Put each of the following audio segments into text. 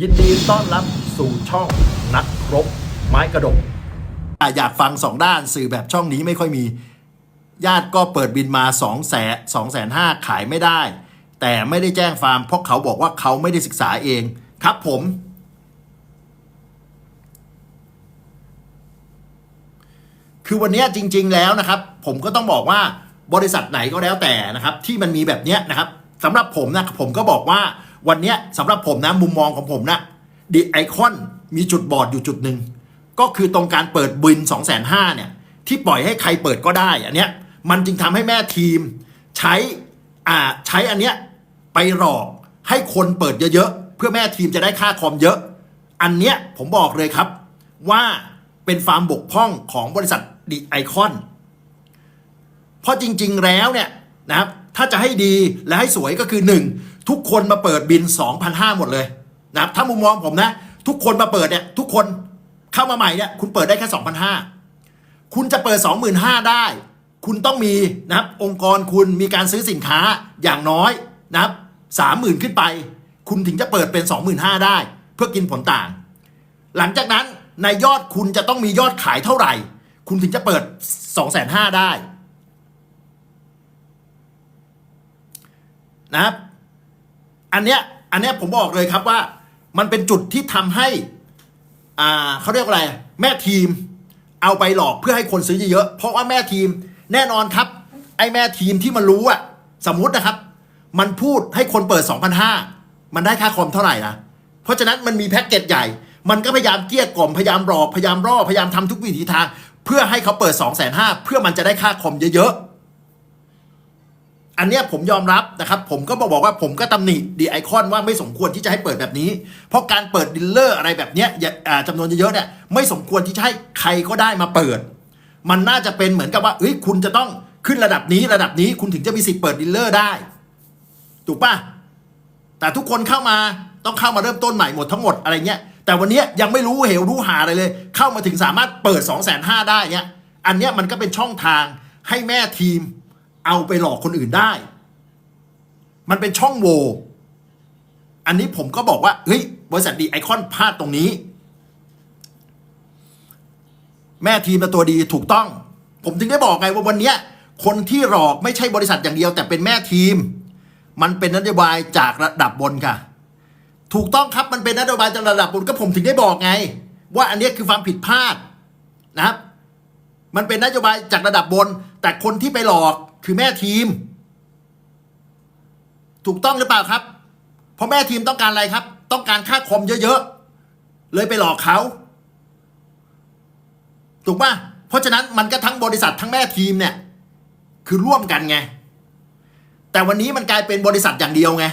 ยินดีต้อนรับสู่ช่องนักรบไม้กระดกอยากฟังสองด้านสื่อแบบช่องนี้ไม่ค่อยมี ญาติก็เปิดบินมา2องแสนสองแสนห้าขายไม่ได้ แต่ไม่ได้แจ้งฟาร์มเพราะเขาบอกว่าเขาไม่ได้ศึกษาเองครับผม คือวันนี้จริง ๆ แล้วนะครับ ผมก็ต้องบอกว่าบริษัทไหนก็แล้วแต่นะครับ ที่มันมีแบบเนี้ยนะครับสำหรับผมนะผมก็บอกว่า วันนี้สำหรับผมนะมุมมองของผมนะดิไอคอนมีจุดบอดอยู่จุดหนึ่งก็คือตรงการเปิดบิน2 5 0 0 0เนี่ยที่ปล่อยให้ใครเปิดก็ได้อันเนี้ยมันจึงทำให้แม่ทีมใช้อ่าใช้อันเนี้ยไปหลอกให้คนเปิดเยอะๆ เพื่อแม่ทีมจะได้ค่าคอมเยอะ อันเนี้ยผมบอกเลยครับว่าเป็นฟาร์มบกพร่องของบริษัทดิไอคอนเพราะจริงๆแล้วเนี่ยนะครับถ้าจะให้ดีและให้สวยก็คือ 1 ทุกคนมาเปิดบิน 2,500 หมดเลยนะครับถ้ามุมมองผมนะ ทุกคนมาเปิดเนี่ยทุกคนเข้ามาใหม่เนี่ยคุณเปิดได้แค่ 2,500 คุณจะเปิด 25,000 ได้ คุณต้องมีนะครับองค์กรคุณมีการซื้อสินค้าอย่างน้อยนะครับ30,000 ขึ้นไป คุณถึงจะเปิดเป็น 25,000 ได้ เพื่อกินผลต่าง หลังจากนั้นในยอดคุณจะต้องมียอดขายเท่าไหร่ คุณถึงจะเปิด 2,500 ได้นะครับ อันเนี้ยอันเนี้ยผมบอกเลยครับว่า มันเป็นจุดที่ทำให้ อ่าเขาเรียกว่าอะไร แม่ทีม เอาไปหลอกเพื่อให้คนซื้อเยอะๆเพราะว่าแม่ทีมแน่นอนครับ ไอ้แม่ทีมที่มันรู้อะสมมุตินะครับ มันพูดให้คนเปิด 2,500 มันได้ค่าคอมเท่าไหร่นะเพราะฉะนั้นมันมีแพ็กเกจใหญ่ มันก็พยายามเกลี้ยกล่อมพยายามหลอกพยายามร่อพยายามทำทุกวิถีทาง เพื่อให้เขาเปิด 2,500เพื่อมันจะได้ค่าคอมเยอะๆ อันเนี้ยผมยอมรับนะครับ ผมก็บอกบอกว่าผมก็ตำหนิดีไอคอนว่าไม่สมควรที่จะให้เปิดแบบนี้ เพราะการเปิดดิลเลอร์อะไรแบบเนี้ยจำนวนเยอะๆเนี่ยไม่สมควรที่จะให้ใครก็ได้มาเปิด มันน่าจะเป็นเหมือนกับว่าเอ้ยคุณจะต้องขึ้นระดับนี้ระดับนี้คุณถึงจะมีสิทธิ์เปิดดิลเลอร์ได้ ถูกปะแต่ทุกคนเข้ามาต้องเข้ามาเริ่มต้นใหม่หมดทั้งหมดอะไรเงี้ยแต่วันนี้ยังไม่รู้เหวรู้หาอะไรเลย เข้ามาถึงสามารถเปิด 2 5 0 0 0ได้เนี้ยอันเนี้ยมันก็เป็นช่องทางให้แม่ทีม เอาไปหลอกคนอื่นได้ มันเป็นช่องโหว่อันนี้ผมก็บอกว่าเฮ้ยบริษัทดีไอคอนพลาดตรงนี้ แม่ทีมเป็นตัวดีถูกต้อง ผมถึงได้บอกไงว่าวันนี้คนที่หลอกไม่ใช่บริษัทอย่างเดียว แต่เป็นแม่ทีม มันเป็นนโยบายจากระดับบนค่ะ ถูกต้องครับมันเป็นนโยบายจากระดับบนก็ผมถึงได้บอกไง ว่าอันนี้คือความผิดพลาดนะครับ มันเป็นนโยบายจากระดับบน แต่คนที่ไปหลอก คือแม่ทีม ถูกต้องหรือเปล่าครับ เพราะแม่ทีมต้องการอะไรครับ ต้องการค่าคอมเยอะๆ เลยไปหลอกเขา ถูกป่ะเพราะฉะนั้นมันก็ทั้งบริษัททั้งแม่ทีมเนี่ย คือร่วมกันไง แต่วันนี้มันกลายเป็นบริษัทอย่างเดียวไง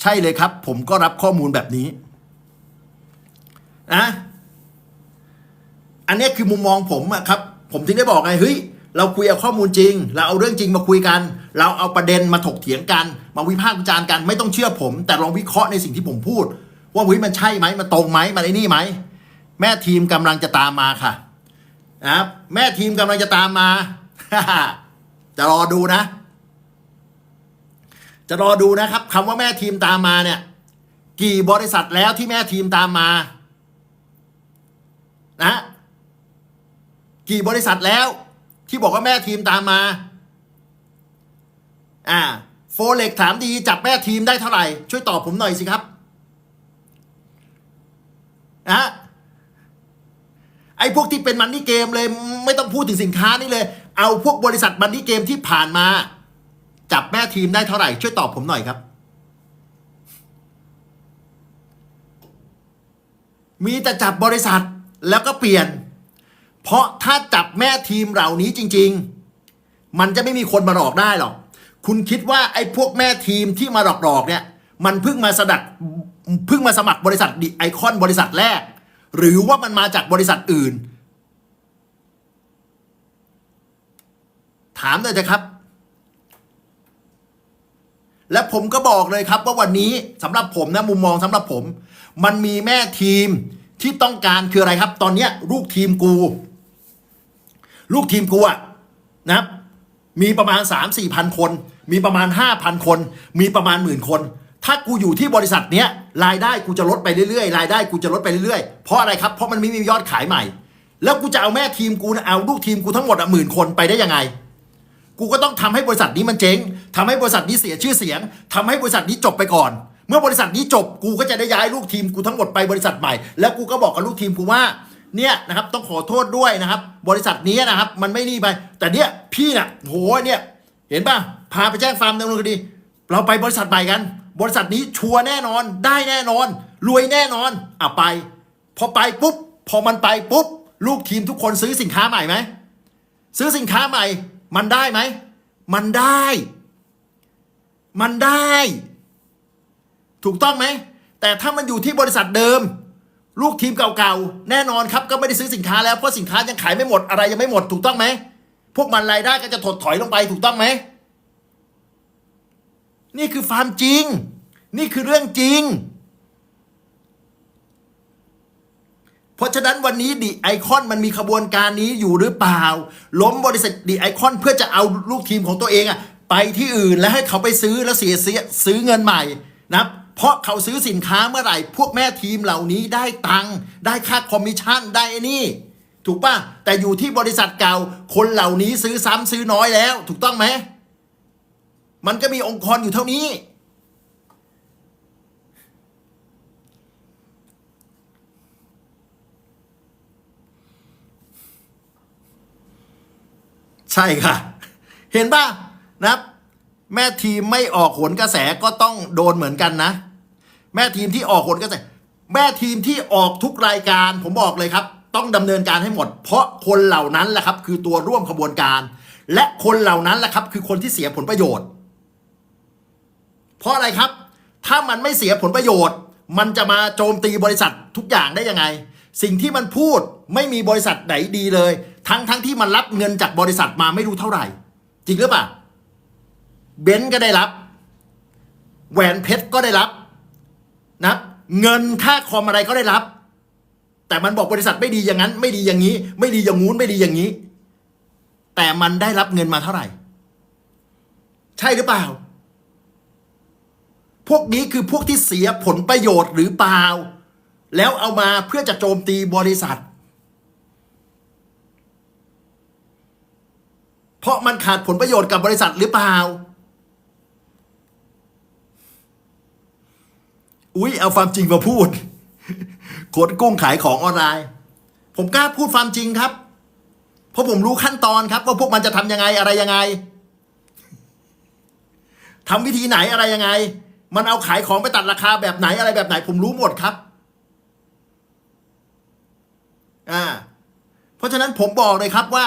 ใช่เลยครับ ผมก็รับข้อมูลแบบนี้นะ อันนี้คือมุมมองผมอะครับ ผมถึงได้บอกไงเฮ้ยเราคุยเอาข้อมูลจริง เราเอาเรื่องจริงมาคุยกัน เราเอาประเด็นมาถกเถียงกัน มาวิพากษ์วิจารณ์กันไม่ต้องเชื่อผม แต่ลองวิเคราะห์ในสิ่งที่ผมพูด ว่าเฮ้ยมันใช่ไหมมันตรงไหมมันไอ้นี่ไหมแม่ทีมกำลังจะตามมาค่ะนะครับแม่ทีมกำลังจะตามมาจะรอดูนะ จะรอดูนะครับคำว่าแม่ทีมตามมาเนี่ย กี่บริษัทแล้วที่แม่ทีมตามมา นะ กี่บริษัทแล้ว ที่บอกว่าแม่ทีมตามมา อ่า โฟเล็กถามดีจับแม่ทีมได้เท่าไหร่ ช่วยตอบผมหน่อยสิครับนะไอ้พวกที่เป็นมันนี่เกมเลยไม่ต้องพูดถึงสินค้านี่เลย เอาพวกบริษัทมันนี่เกมที่ผ่านมา จับแม่ทีมได้เท่าไหร่ ช่วยตอบผมหน่อยครับ มีแต่จับบริษัทแล้วก็เปลี่ยน เพราะถ้าจับแม่ทีมเหล่านี้จริง ๆ มันจะไม่มีคนมาหลอกได้หรอก คุณคิดว่าไอ้พวกแม่ทีมที่มาหลอกหลอกๆเนี่ย มันเพิ่งมาสดักเพิ่งมาสมัครบริษัทดิไอคอนบริษัทแรก หรือว่ามันมาจากบริษัทอื่น ถามเลยนะครับ และผมก็บอกเลยครับว่าวันนี้สำหรับผมนะมุมมองสำหรับผม มันมีแม่ทีมที่ต้องการคืออะไรครับ ตอนนี้ลูกทีมกู ลูกทีมกูอะนะครับ มีประมาณ 3 4พันคน มีประมาณ 5,000 คน มีประมาณหมื่นคน ถ้ากูอยู่ที่บริษัทเนี้ยรายได้กูจะลดไปเรื่อยๆรายได้กูจะลดไปเรื่อยๆเพราะอะไรครับเพราะมันไม่มียอดขายใหม่ แล้วกูจะเอาแม่ทีมกูนะเอาลูกทีมกูทั้งหมดอะหมื่นคนไปได้ยังไง กูก็ต้องทำให้บริษัทนี้มันเจ๊งทำให้บริษัทนี้เสียชื่อเสียงทำให้บริษัทนี้จบไปก่อนเมื่อบริษัทนี้จบกูก็จะได้ย้ายลูกทีมกูทั้งหมดไปบริษัทใหม่ แล้วกูก็บอกกับลูกทีมกูว่า เนี่ยนะครับต้องขอโทษด้วยนะครับ บริษัทนี้นะครับ มันไม่นี่ไป แต่เนี่ยพี่น่ะโหเนี่ย เห็นป่ะพาไปแจ้งฟามดำเนินคดี เราไปบริษัทใหม่กัน บริษัทนี้ชัวร์แน่นอน ได้แน่นอน รวยแน่นอนอะไป พอไปปุ๊บ พอมันไปปุ๊บ ลูกทีมทุกคนซื้อสินค้าใหม่ไหมซื้อสินค้าใหม่ มันได้ไหมมันได้ มันได้ ถูกต้องไหมแต่ถ้ามันอยู่ที่บริษัทเดิม ลูกทีมเก่าๆ แน่นอนครับก็ไม่ได้ซื้อสินค้าแล้วเพราะสินค้ายังขายไม่หมดอะไรยังไม่หมดถูกต้องไหม พวกมันรายได้ก็จะถดถอยลงไปถูกต้องไหม นี่คือความจริง นี่คือเรื่องจริง เพราะฉะนั้นวันนี้ดีไอคอนมันมีขบวนการนี้อยู่หรือเปล่า ล้มบริษัทดีไอคอนเพื่อจะเอาลูกทีมของตัวเองอะไปที่อื่นแล้วให้เขาไปซื้อแล้วเสียเสียซื้อเงินใหม่นะครับ เพราะเขาซื้อสินค้าเมื่อไหร่ พวกแม่ทีมเหล่านี้ได้ตังค์ได้ค่าคอมมิชชั่นได้นี่ ถูกป่ะแต่อยู่ที่บริษัทเก่า คนเหล่านี้ซื้อซ้ำซื้อน้อยแล้ว ถูกต้องไหมมันก็มีองค์กรอยู่เท่านี้ ใช่ค่ะ เห็นป่ะนะครับ แม่ทีมไม่ออกผลกระแสก็ต้องโดนเหมือนกันนะ แม่ทีมที่ออกผลกระแส แม่ทีมที่ออกทุกรายการผมบอกเลยครับ ต้องดำเนินการให้หมด เพราะคนเหล่านั้นแหละครับ คือตัวร่วมขบวนการ และคนเหล่านั้นแหละครับ คือคนที่เสียผลประโยชน์ เพราะอะไรครับ ถ้ามันไม่เสียผลประโยชน์ มันจะมาโจมตีบริษัททุกอย่างได้ยังไง สิ่งที่มันพูดไม่มีบริษัทไหนดีเลย ทั้งทั้งที่มันรับเงินจากบริษัทมาไม่รู้เท่าไหร่ จริงหรือเปล่า เบนซ์ก็ได้รับ แหวนเพชรก็ได้รับนะเงินค่าคอมอะไรก็ได้รับ แต่มันบอกบริษัทไม่ดีอย่างนั้น ไม่ดีอย่างนี้ ไม่ดีอย่างงู้นไม่ดีอย่างนี้ แต่มันได้รับเงินมาเท่าไหร่ ใช่หรือเปล่า พวกนี้คือพวกที่เสียผลประโยชน์หรือเปล่า แล้วเอามาเพื่อจะโจมตีบริษัท เพราะมันขาดผลประโยชน์กับบริษัทหรือเปล่า อุ๊ยเอาความจริงมาพูดโคตรกุ้งขายของออนไลน์ ผมกล้าพูดความจริงครับ เพราะผมรู้ขั้นตอนครับว่าพวกมันจะทำยังไงอะไรยังไงทำวิธีไหนอะไรยังไง มันเอาขายของไปตัดราคาแบบไหนอะไรแบบไหน ผมรู้หมดครับอ่าเพราะฉะนั้นผมบอกเลยครับว่า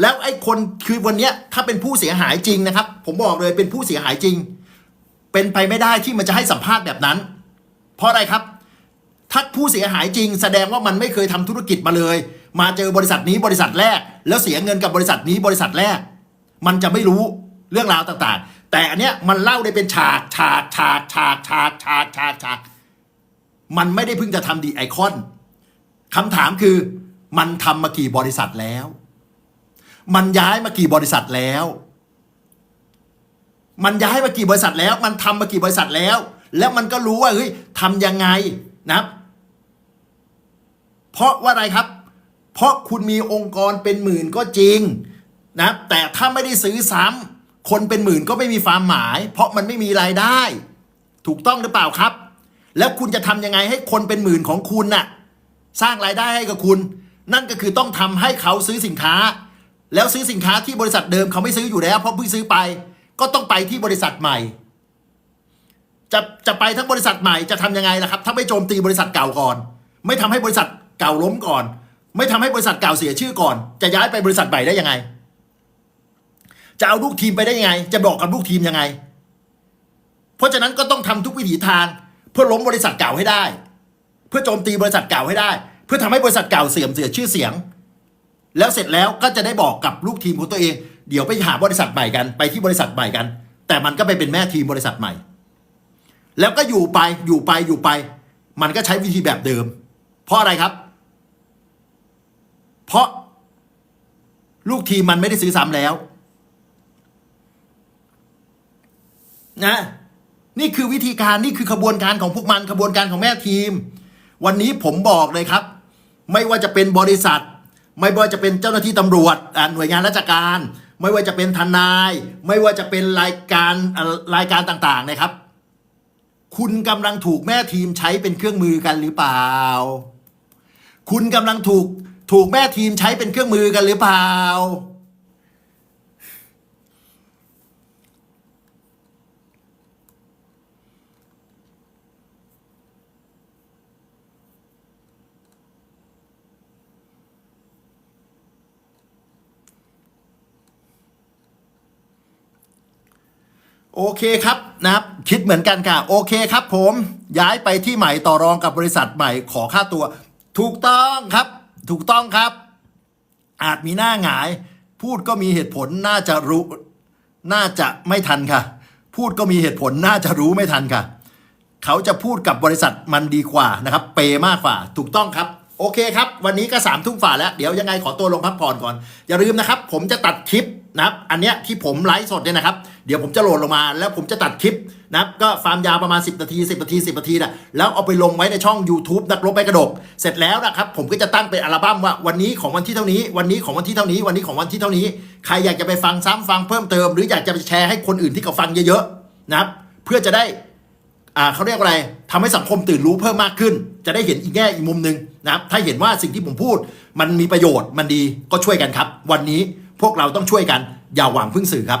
แล้วไอ้คนคือวันเนี้ยถ้าเป็นผู้เสียหายจริงนะครับ ผมบอกเลยเป็นผู้เสียหายจริง เป็นไปไม่ได้ที่มันจะให้สัมภาษณ์แบบนั้น เพราะอะไรครับ ถ้าผู้เสียหายจริง แสดงว่ามันไม่เคยทำธุรกิจมาเลย มาเจอบริษัทนี้บริษัทแรก แล้วเสียเงินกับบริษัทนี้บริษัทแรก มันจะไม่รู้เรื่องราวต่างๆ แต่อันเนี้ยมันเล่าได้เป็นฉากฉากฉากฉากฉากฉากฉากฉากมันไม่ได้เพิ่งจะทำดีไอคอนคำถามคือ มันทำมากี่บริษัทแล้ว มันย้ายมากี่บริษัทแล้ว มันย้ายมากี่บริษัทแล้ว มันทำมากี่บริษัทแล้ว แล้วมันก็รู้ว่าเฮ้ยทำยังไงนะเพราะว่าอะไรครับ เพราะคุณมีองค์กรเป็นหมื่นก็จริงนะแต่ถ้าไม่ได้ซื้อซ้ำคนเป็นหมื่นก็ไม่มีความหมาย เพราะมันไม่มีรายได้ ถูกต้องหรือเปล่าครับ แล้วคุณจะทำยังไงให้คนเป็นหมื่นของคุณน่ะสร้างรายได้ให้กับคุณ นั่นก็คือต้องทำให้เขาซื้อสินค้า แล้วซื้อสินค้าที่บริษัทเดิมเขาไม่ซื้ออยู่แล้ว เพราะเพิ่งซื้อไป ก็ต้องไปที่บริษัทใหม่ จะจะไปทั้งบริษัทใหม่จะทำยังไงล่ะครับ ถ้าไม่โจมตีบริษัทเก่าก่อน ไม่ทำให้บริษัทเก่าล้มก่อน ไม่ทำให้บริษัทเก่าเสียชื่อก่อน จะย้ายไปบริษัทใหม่ได้ยังไง จะเอาลูกทีมไปได้ยังไง จะบอกกับลูกทีมยังไง เพราะฉะนั้นก็ต้องทำทุกวิถีทางเพื่อล้มบริษัทเก่าให้ได้ เพื่อโจมตีบริษัทเก่าให้ได้ เพื่อทำให้บริษัทเก่าเสื่อมเสียชื่อเสียง แล้วเสร็จแล้วก็จะได้บอกกับลูกทีมของตัวเอง เดี๋ยวไปหาบริษัทใหม่กันไปที่บริษัทใหม่กัน แต่มันก็ไปเป็นแม่ทีมบริษัทใหม่ แล้วก็อยู่ไปอยู่ไปอยู่ไป มันก็ใช้วิธีแบบเดิม เพราะอะไรครับ เพราะลูกทีมมันไม่ได้ซื้อซ้ำแล้ว นะ นี่คือวิธีการนี่คือขบวนการของพวกมันขบวนการของแม่ทีม วันนี้ผมบอกเลยครับ ไม่ว่าจะเป็นบริษัท ไม่ว่าจะเป็นเจ้าหน้าที่ตำรวจหน่วยงานราชการ ไม่ว่าจะเป็นทนาย ไม่ว่าจะเป็นรายการรายการต่าง ๆ นะครับ คุณกำลังถูกแม่ทีมใช้เป็นเครื่องมือกันหรือเปล่า คุณกำลังถูกถูกแม่ทีมใช้เป็นเครื่องมือกันหรือเปล่า โอเคครับ นะครับ คิดเหมือนกันค่ะ โอเคครับผมย้ายไปที่ใหม่ต่อรองกับบริษัทใหม่ขอค่าตัว ถูกต้องครับ ถูกต้องครับ อาจมีหน้าหงาย พูดก็มีเหตุผลน่าจะรู้ น่าจะไม่ทันค่ะ พูดก็มีเหตุผลน่าจะรู้ไม่ทันค่ะ เขาจะพูดกับบริษัทมันดีกว่านะครับ เปย์มากกว่า ถูกต้องครับโอเคครับ วันนี้ก็สามทุ่มฝ่าแล้ว เดี๋ยวยังไงขอตัวลงพักผ่อนก่อน อย่าลืมนะครับ ผมจะตัดคลิปนะครับ อันเนี้ยที่ผมไลฟ์สดเนี่ยนะครับ เดี๋ยวผมจะโหลดลงมา แล้วผมจะตัดคลิปนะก็ฟาร์มยาวประมาณ 10 นาที 10 นาที 10 นาทีนะแล้วเอาไปลงไว้ในช่อง YouTube นักรบไปกระดก เสร็จแล้วนะครับผมก็จะตั้งเป็นอัลบั้มว่าวันนี้ของวันที่เท่านี้ วันนี้ของวันที่เท่านี้ วันนี้ของวันที่เท่านี้ ใครอยากจะไปฟังซ้ำฟังเพิ่มเติม หรืออยากจะไปแชร์ให้คนอื่นที่เขาฟังเยอะๆนะครับเพื่อจะได้อ่าเขาเรียกว่าอะไรทำให้สังคมตื่นรู้เพิ่มมากขึ้น จะได้เห็นอีกแง่อีกมุมหนึ่งนะครับถ้าเห็นว่าสิ่งที่ผมพูด มันมีประโยชน์มันดีก็ช่วยกันครับ วันนี้พวกเราต้องช่วยกันอย่าหวังพึ่งสื่อครับ